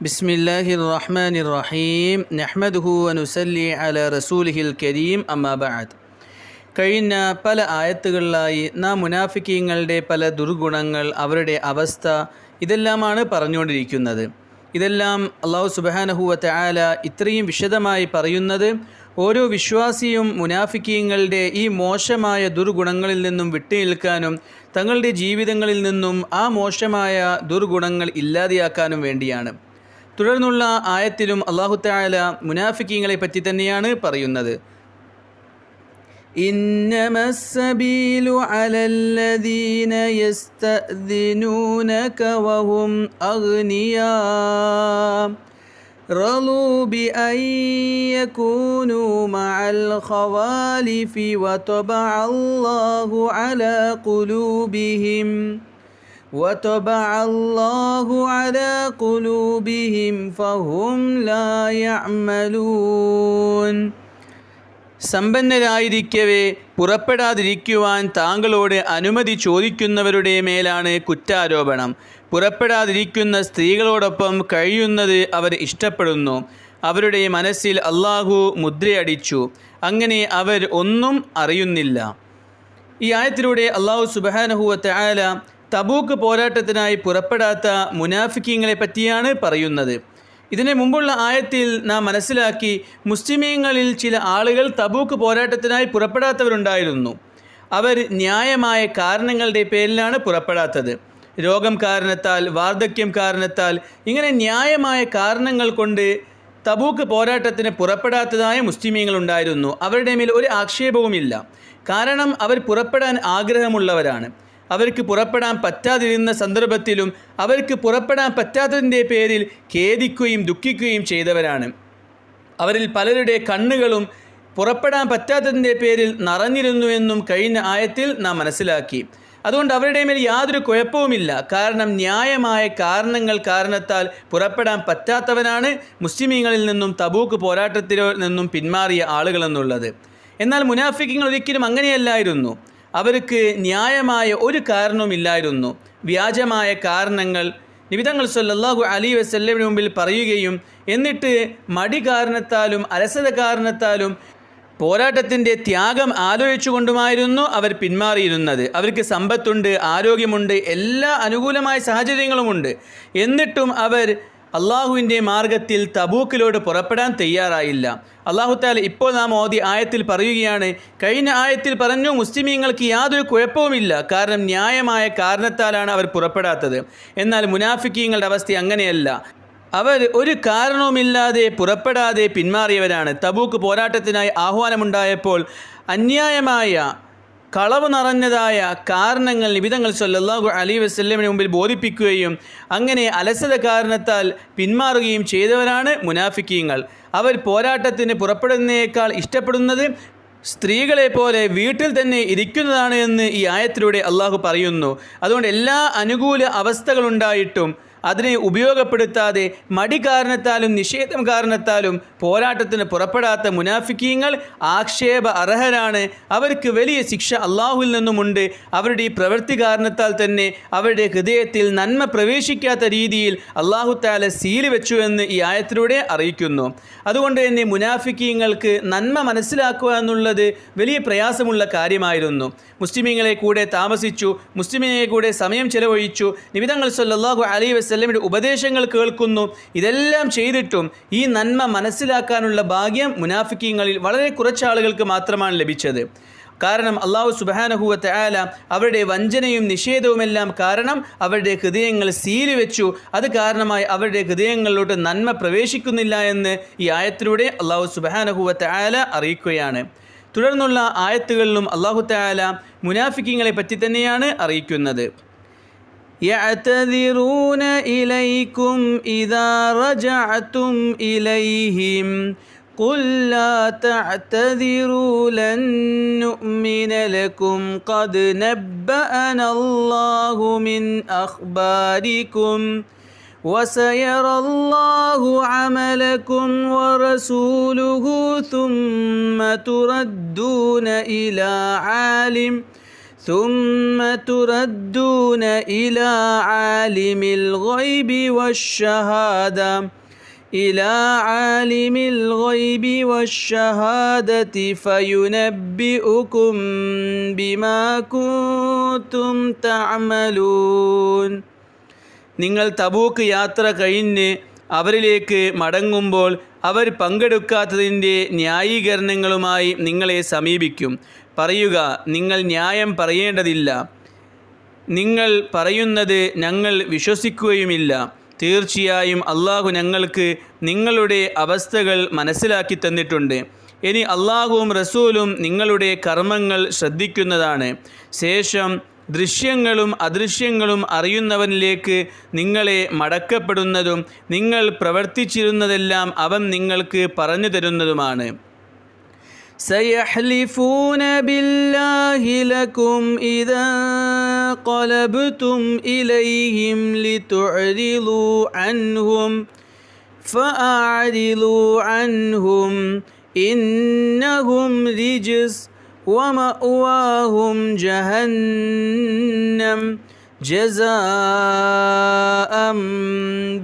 بسم الله الرحمن الرحيم نحمده ونسلي على رسوله الكريم أما بعد കഴിഞ്ഞ പല ആയത്തുകളിലായി നാം മുനാഫിക്കീങ്ങളുടെ പല ദുർഗുണങ്ങൾ അവരുടെ അവസ്ഥ ഇതെല്ലാമാണ് പറഞ്ഞുകൊണ്ടിരിക്കുന്നത് ഇതെല്ലാം അള്ളാഹു സുബാനഹുവ ആല ഇത്രയും വിശദമായി പറയുന്നത് ഓരോ വിശ്വാസിയും മുനാഫിക്കീങ്ങളുടെ ഈ മോശമായ ദുർഗുണങ്ങളിൽ നിന്നും വിട്ടുനിൽക്കാനും തങ്ങളുടെ ജീവിതങ്ങളിൽ നിന്നും ആ മോശമായ ദുർഗുണങ്ങൾ ഇല്ലാതെയാക്കാനും വേണ്ടിയാണ് തുടർന്നുള്ള ആയത്തിലും അള്ളാഹു താല മുനാഫിക്കീങ്ങളെ പറ്റി തന്നെയാണ് പറയുന്നത് إنما السبيل على الذين يستأذنونك وهم أغنياء رضوا بأن يكونوا مع الخوالف وطبع الله على قلوبهم وطبع الله على قلوبهم فهم لا يعملون സമ്പന്നരായിരിക്കവേ പുറപ്പെടാതിരിക്കുവാൻ താങ്കളോട് അനുമതി ചോദിക്കുന്നവരുടെ മേലാണ് കുറ്റാരോപണം പുറപ്പെടാതിരിക്കുന്ന സ്ത്രീകളോടൊപ്പം കഴിയുന്നത് അവർ ഇഷ്ടപ്പെടുന്നു അവരുടെ മനസ്സിൽ അള്ളാഹു മുദ്രയടിച്ചു അങ്ങനെ അവർ ഒന്നും അറിയുന്നില്ല ഈ ആയത്തിലൂടെ അള്ളാഹു സുബാനഹുവത്ത് ആല തബൂക്ക് പോരാട്ടത്തിനായി പുറപ്പെടാത്ത മുനാഫിക്കീങ്ങളെ പറ്റിയാണ് പറയുന്നത്. ഇതിന് മുമ്പുള്ള ആയത്തിൽ നാം മനസ്സിലാക്കി മുസ്ലിമീങ്ങളിൽ ചില ആളുകൾ തബൂക്ക് പോരാട്ടത്തിനായി പുറപ്പെടാത്തവരുണ്ടായിരുന്നു. അവർ ന്യായമായ കാരണങ്ങളുടെ പേരിലാണ് പുറപ്പെടാത്തത്. രോഗം കാരണത്താൽ വാർദ്ധക്യം കാരണത്താൽ ഇങ്ങനെ ന്യായമായ കാരണങ്ങൾ കൊണ്ട് തബൂക്ക് പോരാട്ടത്തിന് പുറപ്പെടാത്തതായ മുസ്ലിമീങ്ങൾ ഉണ്ടായിരുന്നു. അവരുടെ മേൽ ഒരു ആക്ഷേപവുമില്ല. കാരണം അവർ പുറപ്പെടാൻ ആഗ്രഹമുള്ളവരാണ്. അവർക്ക് പുറപ്പെടാൻ പറ്റാതിരുന്ന സന്ദർഭത്തിലും അവർക്ക് പുറപ്പെടാൻ പറ്റാത്തതിന്റെ പേരിൽ ഖേദിക്കുകയും ദുഃഖിക്കുകയും ചെയ്തവരാണ്. അവരിൽ പലരുടെ കണ്ണുകളും പുറപ്പെടാൻ പറ്റാത്തതിന്റെ പേരിൽ നിറഞ്ഞിരുന്നുവെന്നും കഴിഞ്ഞ ആയത്തിൽ നാം മനസ്സിലാക്കി. അതുകൊണ്ട് അവരുടെ മേൽ യാതൊരു കുഴപ്പവുമില്ല. കാരണം ന്യായമായ കാരണങ്ങൾ കാരണത്താൽ പുറപ്പെടാൻ പറ്റാത്തവനാണ് മുസ്ലിമീങ്ങളിൽ നിന്നും തബൂക്ക് പോരാട്ടത്തിൽ നിന്നും പിന്മാറിയ ആളുകളെന്നുള്ളത്. എന്നാൽ മുനാഫിക്കുകൾ ഒരിക്കലും അങ്ങനെയല്ലായിരുന്നു. അവർക്ക് ന്യായമായ ഒരു കാരണവുമില്ലായിരുന്നു. വ്യാജമായ കാരണങ്ങൾ നിബിതങ്ങൾ സല്ലാഹു അലി വസല്ലമിന് മുമ്പിൽ പറയുകയും എന്നിട്ട് മടി കാരണത്താലും അലസത കാരണത്താലും പോരാട്ടത്തിന്റെ ത്യാഗം ആലോചിച്ചുകൊണ്ടുമായിരുന്നു അവർ പിന്മാറിയിരുന്നത്. അവർക്ക് സമ്പത്തുണ്ട് ആരോഗ്യമുണ്ട് എല്ലാ അനുകൂലമായ സാഹചര്യങ്ങളുമുണ്ട്. എന്നിട്ടും അവർ അള്ളാഹുവിന്റെ മാർഗത്തിൽ തബൂക്കിലോട്ട് പുറപ്പെടാൻ തയ്യാറായില്ല. അള്ളാഹു താല ഇപ്പോൾ നാം ഓതി ആയത്തിൽ പറയുകയാണ് കഴിഞ്ഞ ആയത്തിൽ പറഞ്ഞു മുസ്ലിമീങ്ങൾക്ക് യാതൊരു കുഴപ്പവുമില്ല. കാരണം ന്യായമായ കാരണത്താലാണ് അവർ പുറപ്പെടാത്തത്. എന്നാൽ മുനാഫിക്കീങ്ങളുടെ അവസ്ഥ അങ്ങനെയല്ല. അവർ ഒരു കാരണവുമില്ലാതെ പുറപ്പെടാതെ പിന്മാറിയവരാണ്. തബൂക്ക് പോരാട്ടത്തിനായി ആഹ്വാനമുണ്ടായപ്പോൾ അന്യായമായ കളവ് നിറഞ്ഞതായ കാരണങ്ങൾ നിബിതങ്ങൾ സല്ലാഹു അലി വസ്ല്ലമിന് മുമ്പിൽ ബോധിപ്പിക്കുകയും അങ്ങനെ അലസത കാരണത്താൽ പിന്മാറുകയും ചെയ്തവരാണ് മുനാഫിക്കീങ്ങൾ. അവർ പോരാട്ടത്തിന് പുറപ്പെടുന്നതിനേക്കാൾ ഇഷ്ടപ്പെടുന്നത് സ്ത്രീകളെ പോലെ വീട്ടിൽ തന്നെ ഇരിക്കുന്നതാണ് എന്ന് ഈ ആയത്തിലൂടെ അള്ളാഹു പറയുന്നു. അതുകൊണ്ട് എല്ലാ അനുകൂല അവസ്ഥകളുണ്ടായിട്ടും അതിനെ ഉപയോഗപ്പെടുത്താതെ മടി കാരണത്താലും നിഷേധം കാരണത്താലും പോരാട്ടത്തിന് പുറപ്പെടാത്ത മുനാഫിക്കീങ്ങൾ ആക്ഷേപ അർഹരാണ്. അവർക്ക് വലിയ ശിക്ഷ അള്ളാഹുവിൽ നിന്നുമുണ്ട്. അവരുടെ ഈ പ്രവൃത്തി കാരണത്താൽ തന്നെ അവരുടെ ഹൃദയത്തിൽ നന്മ പ്രവേശിക്കാത്ത രീതിയിൽ അള്ളാഹു താല സീൽ വെച്ചു എന്ന് ഈ ആയത്തിലൂടെ അറിയിക്കുന്നു. അതുകൊണ്ട് തന്നെ മുനാഫിക്കീങ്ങൾക്ക് നന്മ മനസ്സിലാക്കുക എന്നുള്ളത് വലിയ പ്രയാസമുള്ള കാര്യമായിരുന്നു. മുസ്ലിമീങ്ങളെ കൂടെ താമസിച്ചു മുസ്ലിമീങ്ങളെ കൂടെ സമയം ചെലവഴിച്ചു. നിമിതങ്ങൾ സല്ലല്ലാഹു അലൈഹി വസല്ലമയുടെ ഉപദേശങ്ങൾ കേൾക്കുന്നു. ഇതെല്ലാം ചെയ്തിട്ടും ഈ നന്മ മനസ്സിലാക്കാനുള്ള ഭാഗ്യം മുനാഫിക്കീങ്ങളിൽ വളരെ കുറച്ച് ആളുകൾക്ക് മാത്രമാണ് ലഭിച്ചത്. കാരണം അള്ളാഹു സുബാനഹുവത്ത് ആല അവരുടെ വഞ്ചനയും നിഷേധവുമെല്ലാം കാരണം അവരുടെ ഹൃദയങ്ങൾ സീൽ വെച്ചു. അത് കാരണമായി അവരുടെ ഹൃദയങ്ങളിലോട്ട് നന്മ പ്രവേശിക്കുന്നില്ല എന്ന് ഈ ആയത്തിലൂടെ അള്ളാഹു സുബാനഹുവത്ത് ആല അറിയിക്കുകയാണ്. തുടർന്നുള്ള ആയത്തുകളിലും അള്ളാഹു താല മുനാഫിക്കിങ്ങളെ പറ്റി തന്നെയാണ് അറിയിക്കുന്നത്. يعتذرون إليكم إذا رجعتم إليهم قل لا تعتذروا لن نؤمن لكم قد نبأنا الله من أخباركم وسيرى الله عملكم ورسوله ثم تردون إلى عالم ثم تردون إلى عالم الغيب والشهادة إلى عالم الغيب والشهادة فينبئكم بما كنتم تعملون നിങ്ങൾ തബൂക്ക് യാത്ര കഴിഞ്ഞ് അവരിലേക്ക് മടങ്ങുമ്പോൾ അവർ പങ്കെടുക്കാത്തതിൻ്റെ ന്യായീകരണങ്ങളുമായി നിങ്ങളെ സമീപിക്കും പറയുക നിങ്ങൾ ന്യായം പറയേണ്ടതില്ല. നിങ്ങൾ പറയുന്നത് ഞങ്ങൾ വിശ്വസിക്കുകയുമില്ല. തീർച്ചയായും അള്ളാഹു ഞങ്ങൾക്ക് നിങ്ങളുടെ അവസ്ഥകൾ മനസ്സിലാക്കി തന്നിട്ടുണ്ട്. ഇനി അള്ളാഹുവും റസൂലും നിങ്ങളുടെ കർമ്മങ്ങൾ ശ്രദ്ധിക്കുന്നതാണ്. ശേഷം ദൃശ്യങ്ങളും അദൃശ്യങ്ങളും അറിയുന്നവനിലേക്ക് നിങ്ങളെ മടക്കപ്പെടുന്നതും നിങ്ങൾ പ്രവർത്തിച്ചിരുന്നതെല്ലാം അവൻ നിങ്ങൾക്ക് പറഞ്ഞു തരുന്നതുമാണ്. سيحلفون بالله لكم إذا انقلبتم إليهم لتعرضوا عنهم فأعرضوا عنهم إنهم رجس ومأواهم جهنم جزاء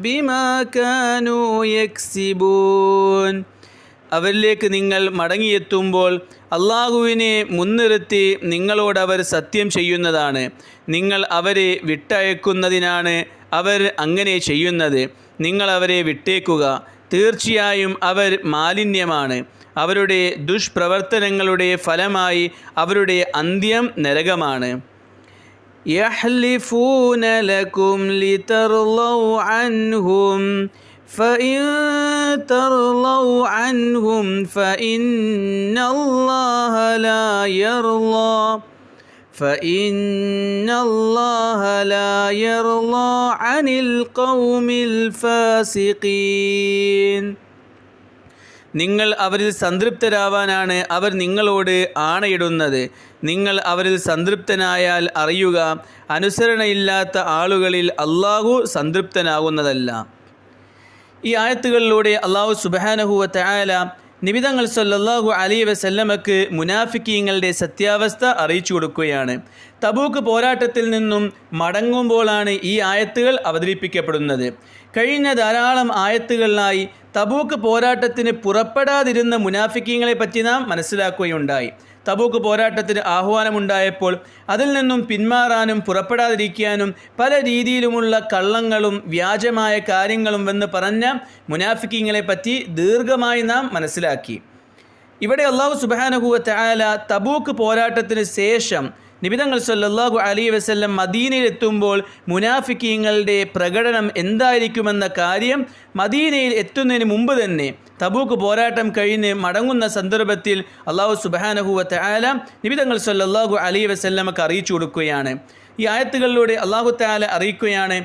بما كانوا يكسبون അവരിലേക്ക് നിങ്ങൾ മടങ്ങിയെത്തുമ്പോൾ അള്ളാഹുവിനെ മുൻനിർത്തി നിങ്ങളോട് അവർ സത്യം ചെയ്യുന്നതാണ് നിങ്ങൾ അവരെ വിട്ടയക്കുന്നതിനാണ് അവർ അങ്ങനെ ചെയ്യുന്നത് നിങ്ങൾ അവരെ വിട്ടേക്കുക തീർച്ചയായും അവർ മാലിന്യമാണ് അവരുടെ ദുഷ്പ്രവർത്തനങ്ങളുടെ ഫലമായി അവരുടെ അന്ത്യം നരകമാണ് يحلفون لكم لترضوا عنهم فإن ترضوا عنهم فإن الله لا يرضى فإن الله لا يرضى عن القوم الفاسقين നിങ്ങൾ അവരിൽ സംതൃപ്തരാവാനാണ് അവർ നിങ്ങളോട് ആണയിടുന്നത് നിങ്ങൾ അവരിൽ സംതൃപ്തനായാൽ അറിയുക അനുസരണയില്ലാത്ത ആളുകളിൽ അള്ളാഹു സംതൃപ്തനാകുന്നതല്ല ഈ ആയത്തുകളിലൂടെ അള്ളാഹു സുബാനഹുവ തയാല നിബിതങ്ങൾ സല്ലല്ലാഹു അലി വസല്ലമക്ക് മുനാഫിക്കീങ്ങളുടെ സത്യാവസ്ഥ അറിയിച്ചു കൊടുക്കുകയാണ്. തബൂക്ക് പോരാട്ടത്തിൽ നിന്നും മടങ്ങുമ്പോഴാണ് ഈ ആയത്തുകൾ അവതരിപ്പിക്കപ്പെടുന്നത്. കഴിഞ്ഞ ധാരാളം ആയത്തുകളിലായി തബൂക്ക് പോരാട്ടത്തിന് പുറപ്പെടാതിരുന്ന മുനാഫിക്കീങ്ങളെ പറ്റി നാം മനസ്സിലാക്കുകയുണ്ടായി. തബൂക്ക് പോരാട്ടത്തിന് ആഹ്വാനമുണ്ടായപ്പോൾ അതിൽ നിന്നും പിന്മാറാനും പുറപ്പെടാതിരിക്കാനും പല രീതിയിലുമുള്ള കള്ളങ്ങളും വ്യാജമായ കാര്യങ്ങളും എന്ന് പറഞ്ഞ മുനാഫിക്കിങ്ങളെ പറ്റി ദീർഘമായി നാം മനസ്സിലാക്കി. ഇവിടെ അള്ളാഹു സുബാനഹുവ തബൂക്ക് പോരാട്ടത്തിന് ശേഷം നിബിതങ്ങൾ സല്ലാഹു അലി വസ്ല്ലം മദീനയിൽ മുനാഫിക്കീങ്ങളുടെ പ്രകടനം എന്തായിരിക്കുമെന്ന കാര്യം മദീനയിൽ എത്തുന്നതിന് മുമ്പ് തന്നെ തബൂക്ക് പോരാട്ടം കഴിഞ്ഞ് മടങ്ങുന്ന സന്ദർഭത്തിൽ അള്ളാഹു സുബാനഹുവത്ത് ആല നിബിതങ്ങൾ സല്ലാഹു അലി വസല്ലമക്ക് അറിയിച്ചു കൊടുക്കുകയാണ്. ഈ ആയത്തുകളിലൂടെ അള്ളാഹു താല അറിയിക്കുകയാണ്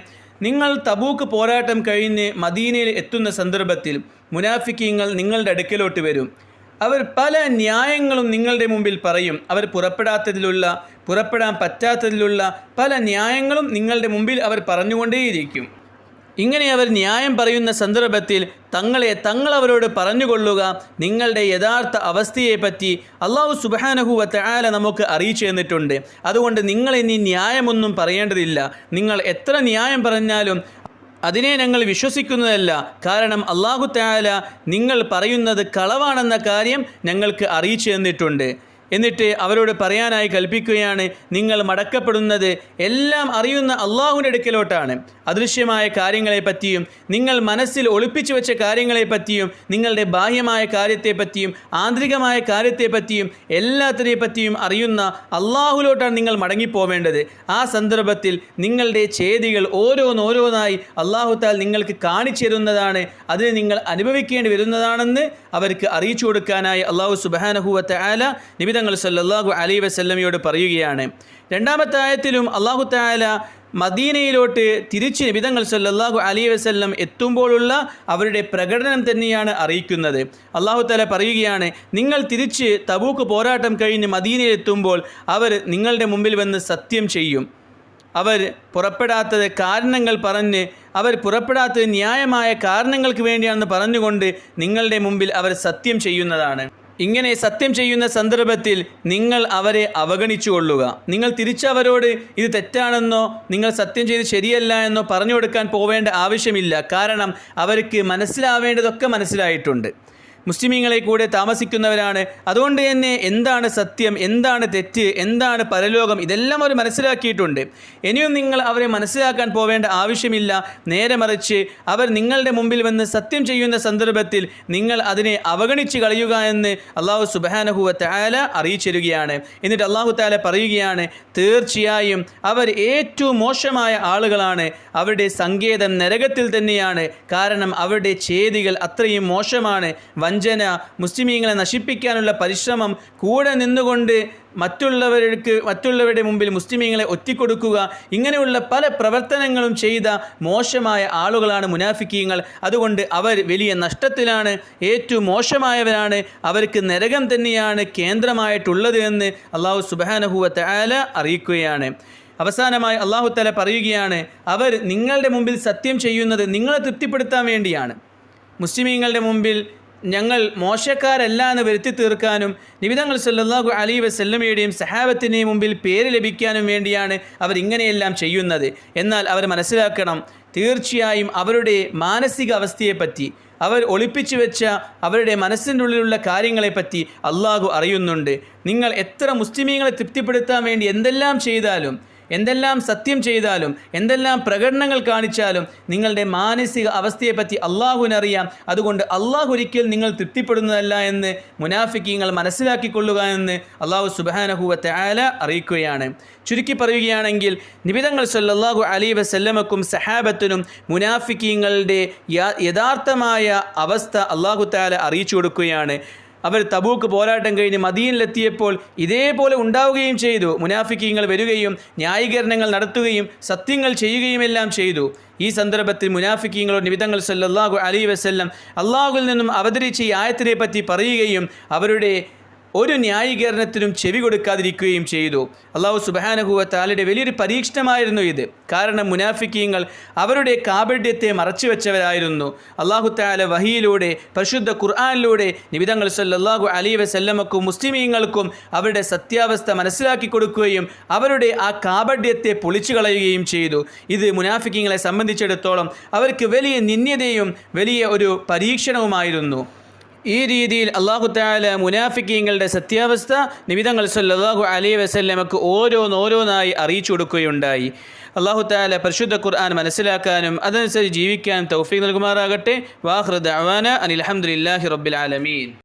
നിങ്ങൾ തബൂക്ക് പോരാട്ടം കഴിഞ്ഞ് മദീനയിൽ എത്തുന്ന സന്ദർഭത്തിൽ മുനാഫിക്കീങ്ങൾ നിങ്ങളുടെ അടുക്കലോട്ട് വരും. അവർ പല ന്യായങ്ങളും നിങ്ങളുടെ മുമ്പിൽ പറയും. അവർ പുറപ്പെടാത്തതിലുള്ള പുറപ്പെടാൻ പറ്റാത്തതിലുള്ള പല ന്യായങ്ങളും നിങ്ങളുടെ മുമ്പിൽ അവർ പറഞ്ഞുകൊണ്ടേയിരിക്കും. ഇങ്ങനെ അവർ ന്യായം പറയുന്ന സന്ദർഭത്തിൽ തങ്ങളെ തങ്ങളവരോട് പറഞ്ഞുകൊള്ളുക നിങ്ങളുടെ യഥാർത്ഥ അവസ്ഥയെപ്പറ്റി അള്ളാഹു സുബാനഹുവത്തെ ആല നമുക്ക് അറിയിച്ചു തന്നിട്ടുണ്ട്. അതുകൊണ്ട് നിങ്ങൾ ഇനി ന്യായമൊന്നും പറയേണ്ടതില്ല. നിങ്ങൾ എത്ര ന്യായം പറഞ്ഞാലും അതിനെ ഞങ്ങൾ വിശ്വസിക്കുന്നതല്ല. കാരണം അള്ളാഹു താല നിങ്ങൾ പറയുന്നത് കളവാണെന്ന കാര്യം ഞങ്ങൾക്ക് അറിയിച്ചു തന്നിട്ടുണ്ട്. എന്നിട്ട് അവരോട് പറയാനായി കൽപ്പിക്കുകയാണ് നിങ്ങൾ മടക്കപ്പെടുന്നത് എല്ലാം അറിയുന്ന അള്ളാഹുവിന്റെ അടുക്കലോട്ടാണ്. അദൃശ്യമായ കാര്യങ്ങളെപ്പറ്റിയും നിങ്ങൾ മനസ്സിൽ ഒളിപ്പിച്ചു വെച്ച കാര്യങ്ങളെപ്പറ്റിയും നിങ്ങളുടെ ബാഹ്യമായ കാര്യത്തെപ്പറ്റിയും ആന്തരികമായ കാര്യത്തെപ്പറ്റിയും എല്ലാത്തിനെ പറ്റിയും അറിയുന്ന അള്ളാഹുലോട്ടാണ് നിങ്ങൾ മടങ്ങിപ്പോവേണ്ടത്. ആ സന്ദർഭത്തിൽ നിങ്ങളുടെ ചേതികൾ ഓരോന്നോരോന്നായി അള്ളാഹുത്താൽ നിങ്ങൾക്ക് കാണിച്ചു തരുന്നതാണ് അതിന് നിങ്ങൾ അനുഭവിക്കേണ്ടി വരുന്നതാണെന്ന് അവർക്ക് അറിയിച്ചു കൊടുക്കാനായി അള്ളാഹു സുബാനഹുവത്തെ ആല നിബിതങ്ങൾ സല്ലാഹു അലൈ വസല്ലമയോട് പറയുകയാണ്. രണ്ടാമത്തെ ആയത്തിലും അള്ളാഹു താല മദീനയിലോട്ട് തിരിച്ച് നിബിതങ്ങൾ സല്ലാഹു അലി വസല്ലം എത്തുമ്പോഴുള്ള അവരുടെ പ്രകടനം തന്നെയാണ് അറിയിക്കുന്നത്. അള്ളാഹു താല പറയുകയാണ് നിങ്ങൾ തിരിച്ച് തബൂക്ക് പോരാട്ടം കഴിഞ്ഞ് മദീനയിൽ എത്തുമ്പോൾ അവർ നിങ്ങളുടെ മുമ്പിൽ വന്ന് സത്യം ചെയ്യും. അവർ പുറപ്പെടാത്തത് കാരണങ്ങൾ പറഞ്ഞ് അവർ പുറപ്പെടാത്തത് ന്യായമായ കാരണങ്ങൾക്ക് വേണ്ടിയാണെന്ന് പറഞ്ഞുകൊണ്ട് നിങ്ങളുടെ മുമ്പിൽ അവർ സത്യം ചെയ്യുന്നതാണ്. ഇങ്ങനെ സത്യം ചെയ്യുന്ന സന്ദർഭത്തിൽ നിങ്ങൾ അവരെ അവഗണിച്ചു കൊള്ളുക നിങ്ങൾ തിരിച്ചവരോട് ഇത് തെറ്റാണെന്നോ നിങ്ങൾ സത്യം ചെയ്ത് ശരിയല്ല എന്നോ പറഞ്ഞു കൊടുക്കാൻ പോവേണ്ട ആവശ്യമില്ല. കാരണം അവർക്ക് മനസ്സിലാവേണ്ടതൊക്കെ മനസ്സിലായിട്ടുണ്ട്. മുസ്ലിമീങ്ങളെ കൂടെ താമസിക്കുന്നവരാണ്. അതുകൊണ്ട് തന്നെ എന്താണ് സത്യം എന്താണ് തെറ്റ് എന്താണ് പരലോകം ഇതെല്ലാം അവർ മനസ്സിലാക്കിയിട്ടുണ്ട്. ഇനിയും നിങ്ങൾ അവരെ മനസ്സിലാക്കാൻ പോവേണ്ട ആവശ്യമില്ല. നേരെ മറിച്ച് അവർ നിങ്ങളുടെ മുമ്പിൽ വന്ന് സത്യം ചെയ്യുന്ന സന്ദർഭത്തിൽ നിങ്ങൾ അതിനെ അവഗണിച്ച് കളയുക എന്ന് അള്ളാഹു സുബാനഹുവ താല അറിയിച്ചിരുകയാണ്. എന്നിട്ട് അള്ളാഹു താല പറയുകയാണ് തീർച്ചയായും അവർ ഏറ്റവും മോശമായ ആളുകളാണ്. അവരുടെ സങ്കേതം നരകത്തിൽ തന്നെയാണ്. കാരണം അവരുടെ ചേതികൾ അത്രയും മോശമാണ്. വഞ്ചന മുസ്ലിമീങ്ങളെ നശിപ്പിക്കാനുള്ള പരിശ്രമം കൂടെ നിന്നുകൊണ്ട് മറ്റുള്ളവർക്ക് മറ്റുള്ളവരുടെ മുമ്പിൽ മുസ്ലിമീങ്ങളെ ഒറ്റിക്കൊടുക്കുക ഇങ്ങനെയുള്ള പല പ്രവർത്തനങ്ങളും ചെയ്ത മോശമായ ആളുകളാണ് മുനാഫിക്കീങ്ങൾ. അതുകൊണ്ട് അവർ വലിയ നഷ്ടത്തിലാണ് ഏറ്റവും മോശമായവരാണ്. അവർക്ക് നരകം തന്നെയാണ് കേന്ദ്രമായിട്ടുള്ളത് എന്ന് അള്ളാഹു സുബാനഹുവ അറിയിക്കുകയാണ്. അവസാനമായി അള്ളാഹു തല പറയുകയാണ് അവർ നിങ്ങളുടെ മുമ്പിൽ സത്യം ചെയ്യുന്നത് നിങ്ങളെ തൃപ്തിപ്പെടുത്താൻ വേണ്ടിയാണ്. മുസ്ലിമീങ്ങളുടെ മുമ്പിൽ ഞങ്ങൾ മോശക്കാരല്ല എന്ന് വരുത്തി തീർക്കാനും നിബിതങ്ങൾ സല്ലാഹു അലി വസല്ലമയുടെയും സഹാബത്തിന്റെയും മുമ്പിൽ പേര് ലഭിക്കാനും വേണ്ടിയാണ് അവർ ഇങ്ങനെയെല്ലാം ചെയ്യുന്നത്. എന്നാൽ അവർ മനസ്സിലാക്കണം തീർച്ചയായും അവരുടെ മാനസിക അവസ്ഥയെപ്പറ്റി അവർ ഒളിപ്പിച്ചു വെച്ച അവരുടെ മനസ്സിന്റെ ഉള്ളിലുള്ള കാര്യങ്ങളെപ്പറ്റി അള്ളാഹു അറിയുന്നുണ്ട്. നിങ്ങൾ എത്ര മുസ്ലിമീങ്ങളെ തൃപ്തിപ്പെടുത്താൻ വേണ്ടി എന്തെല്ലാം ചെയ്താലും എന്തെല്ലാം സത്യം ചെയ്താലും എന്തെല്ലാം പ്രകടനങ്ങൾ കാണിച്ചാലും നിങ്ങളുടെ മാനസിക അവസ്ഥയെപ്പറ്റി അള്ളാഹുവിനറിയാം. അതുകൊണ്ട് അള്ളാഹു ഒരിക്കൽ നിങ്ങൾ തൃപ്തിപ്പെടുന്നതല്ല എന്ന് മുനാഫിക്കീങ്ങൾ മനസ്സിലാക്കിക്കൊള്ളുക എന്ന് അള്ളാഹു സുബാനഹുവത്തെ ആല അറിയിക്കുകയാണ്. ചുരുക്കി പറയുകയാണെങ്കിൽ നിബിതങ്ങൾ സല്ലാഹു അലി വസല്ലമക്കും സഹാബത്തിനും മുനാഫിക്കീങ്ങളുടെ യഥാർത്ഥമായ അവസ്ഥ അള്ളാഹു താല അറിയിച്ചു കൊടുക്കുകയാണ്. അവർ തബൂക്ക് പോരാട്ടം കഴിഞ്ഞ് മദീനിലെത്തിയപ്പോൾ ഇതേപോലെ ഉണ്ടാവുകയും ചെയ്തു. മുനാഫിക്കീങ്ങൾ വരികയും ന്യായീകരണങ്ങൾ നടത്തുകയും സത്യങ്ങൾ ചെയ്യുകയുമെല്ലാം ചെയ്തു. ഈ സന്ദർഭത്തിൽ മുനാഫിക്കീങ്ങളോ നിബിതങ്ങൾ സല്ലാഹു അലി വസല്ലം അള്ളാഹുവിൽ നിന്നും അവതരിച്ച ഈ ആയത്തിനെ പറ്റി പറയുകയും അവരുടെ ഒരു ന്യായീകരണത്തിനും ചെവി കൊടുക്കാതിരിക്കുകയും ചെയ്തു. അള്ളാഹു സുബഹാനഹുവ താലയുടെ വലിയൊരു പരീക്ഷണമായിരുന്നു ഇത്. കാരണം മുനാഫിക്കീങ്ങൾ അവരുടെ കാബഡ്യത്തെ മറച്ചു വെച്ചവരായിരുന്നു അള്ളാഹു താല വഹിയിലൂടെ പരിശുദ്ധ ഖുർആാനിലൂടെ നിബിതങ്ങൾ സല്ലല്ലാഹു അലി വസല്ലമക്കും മുസ്ലിമീങ്ങൾക്കും അവരുടെ സത്യാവസ്ഥ മനസ്സിലാക്കി കൊടുക്കുകയും അവരുടെ ആ കാബഡ്യത്തെ പൊളിച്ചു കളയുകയും ചെയ്തു. ഇത് മുനാഫിക്കീങ്ങളെ സംബന്ധിച്ചിടത്തോളം അവർക്ക് വലിയ നിന്ദ്യതയും വലിയ ഒരു പരീക്ഷണവുമായിരുന്നു. ഈ രീതിയിൽ അള്ളാഹു താല മുനാഫിക്കീങ്ങളുടെ സത്യാവസ്ഥ നിമിതങ്ങൾ സല്ലാഹു അലൈഹി വസല്ലമക്ക് ഓരോന്നോരോന്നായി അറിയിച്ചു കൊടുക്കുകയുണ്ടായി. അള്ളാഹു താല പരിശുദ്ധ ഖുർആൻ മനസ്സിലാക്കാനും അതനുസരിച്ച് ജീവിക്കാനും തൗഫീഖ് നൽകുമാറാകട്ടെ. വാഹൃദ് അവാന അനിൽ അഹമ്മദില്ലാഹി റബ്ബിൽ ആലമീൻ.